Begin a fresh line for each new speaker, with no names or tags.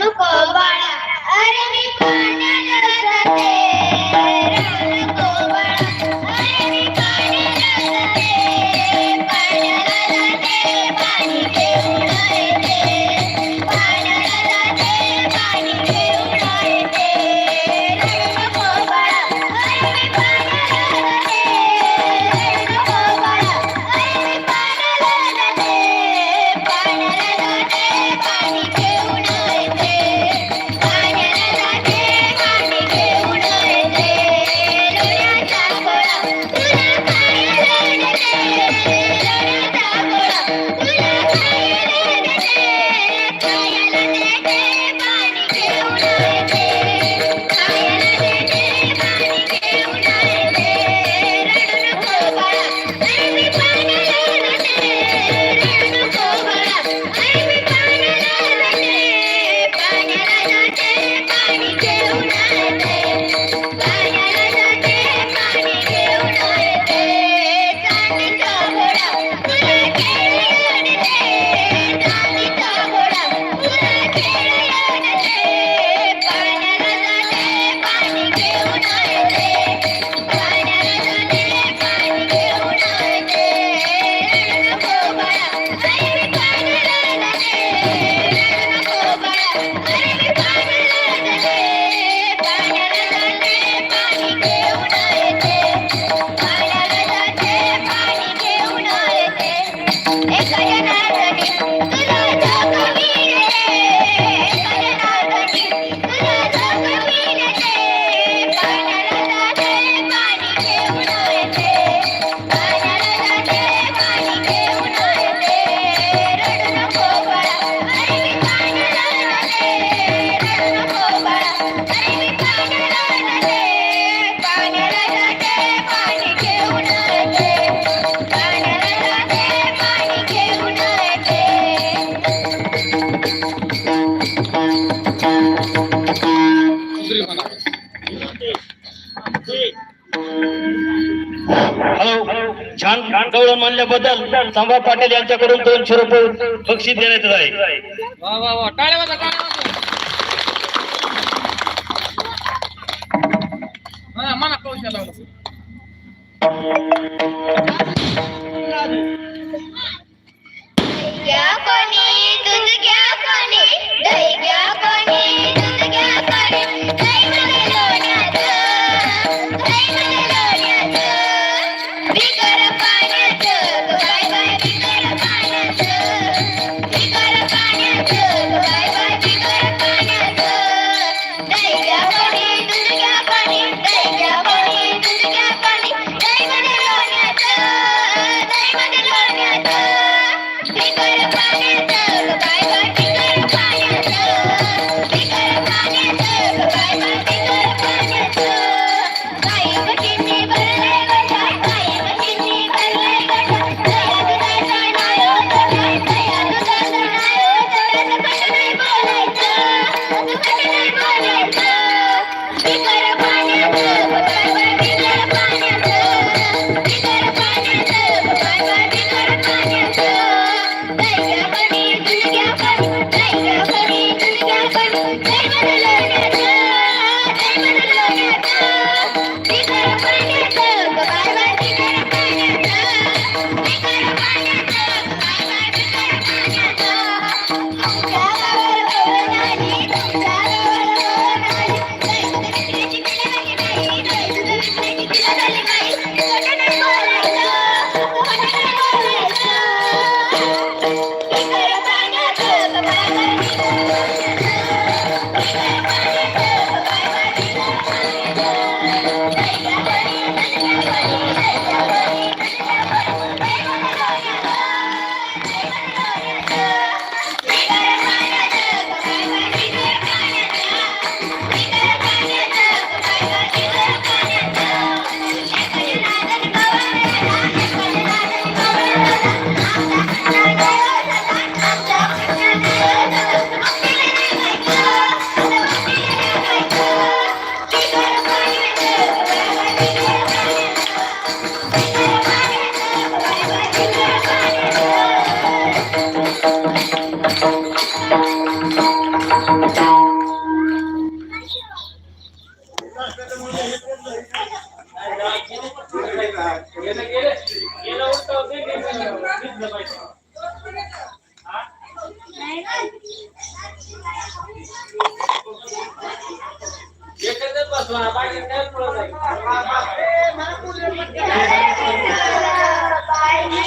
नको बाळा अरे मी
हो, छान मानल्याबद्दल संभा पाटील यांच्याकडून दोनशे रुपये बक्षीस देण्यात येत आहे.
Bye bye. Bye.